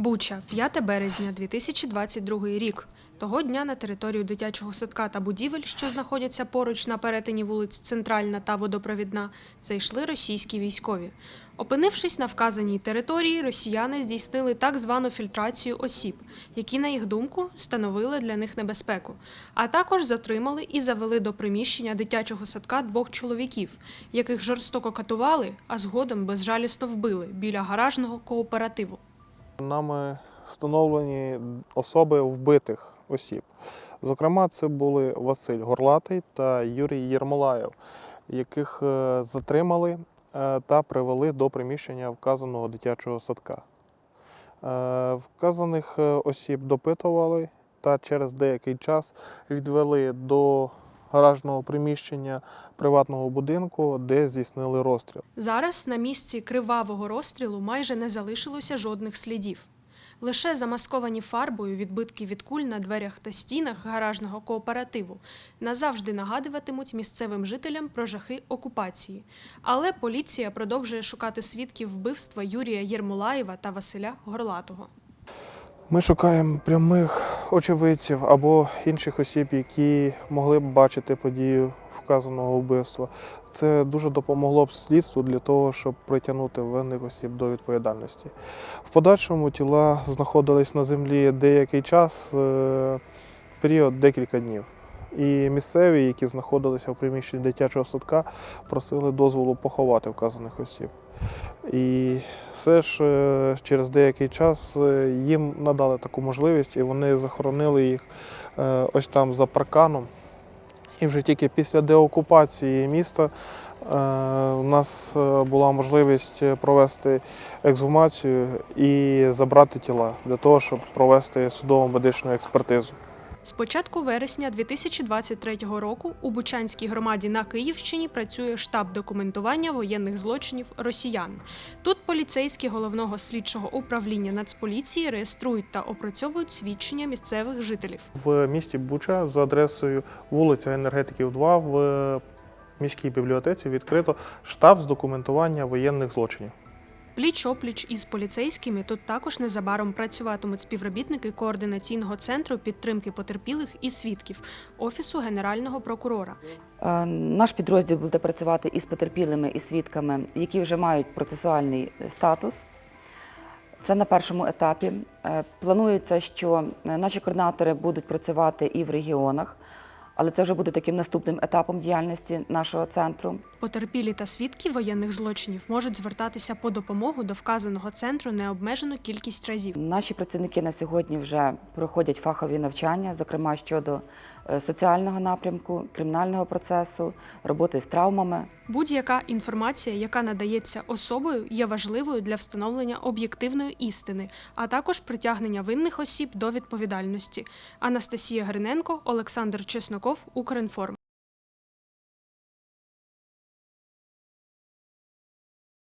Буча, 5 березня 2022 рік. Того дня на територію дитячого садка та будівель, що знаходяться поруч на перетині вулиць Центральна та Водопровідна, зайшли російські військові. Опинившись на вказаній території, росіяни здійснили так звану фільтрацію осіб, які, на їх думку, становили для них небезпеку, а також затримали і завели до приміщення дитячого садка двох чоловіків, яких жорстоко катували, а згодом безжалісно вбили біля гаражного кооперативу. Нами встановлені особи вбитих осіб. Зокрема, це були Василь Горлатий та Юрій Єрмолаєв, яких е, затримали е, та привели до приміщення вказаного дитячого садка. Е, Вказаних осіб допитували та через деякий час відвели до гаражного приміщення приватного будинку, де здійснили розстріл. Зараз на місці кривавого розстрілу майже не залишилося жодних слідів. Лише замасковані фарбою відбитки від куль на дверях та стінах гаражного кооперативу назавжди нагадуватимуть місцевим жителям про жахи окупації. Але поліція продовжує шукати свідків вбивства Юрія Єрмолаєва та Василя Горлатого. Ми шукаємо прямих очевидців або інших осіб, які могли б бачити подію вказаного вбивства. Це дуже допомогло б слідству для того, щоб притягнути винних осіб до відповідальності. В подальшому тіла знаходились на землі деякий час, е, період декілька днів. І місцеві, які знаходилися в приміщенні дитячого садка, просили дозволу поховати вказаних осіб. І все ж е, через деякий час е, їм надали таку можливість, і вони захоронили їх е, ось там за парканом. І вже тільки після деокупації міста у нас була можливість провести ексгумацію і забрати тіла для того, щоб провести судово медичну експертизу. З початку вересня 2023 року у Бучанській громаді на Київщині працює штаб документування воєнних злочинів росіян. Тут поліцейські головного слідчого управління Нацполіції реєструють та опрацьовують свідчення місцевих жителів. В місті Буча за адресою вулиця Енергетиків 2 в міській бібліотеці відкрито штаб з документування воєнних злочинів. Пліч опліч із поліцейськими тут також незабаром працюватимуть співробітники координаційного центру підтримки потерпілих і свідків Офісу Генерального прокурора. Е, Наш підрозділ буде працювати із потерпілими і свідками, які вже мають процесуальний статус. Це на першому етапі. Е, Планується, що е, наші координатори будуть працювати і в регіонах, але це вже буде таким наступним етапом діяльності нашого центру. Потерпілі та свідки воєнних злочинів можуть звертатися по допомогу до вказаного центру необмежену кількість разів. Наші працівники на сьогодні вже проходять фахові навчання, зокрема щодо е, соціального напрямку, кримінального процесу, роботи з травмами. Будь-яка інформація, яка надається особою, є важливою для встановлення об'єктивної істини, а також притягнення винних осіб до відповідальності. Анастасія Гриненко, Олександр Чесноков, Укрінформ.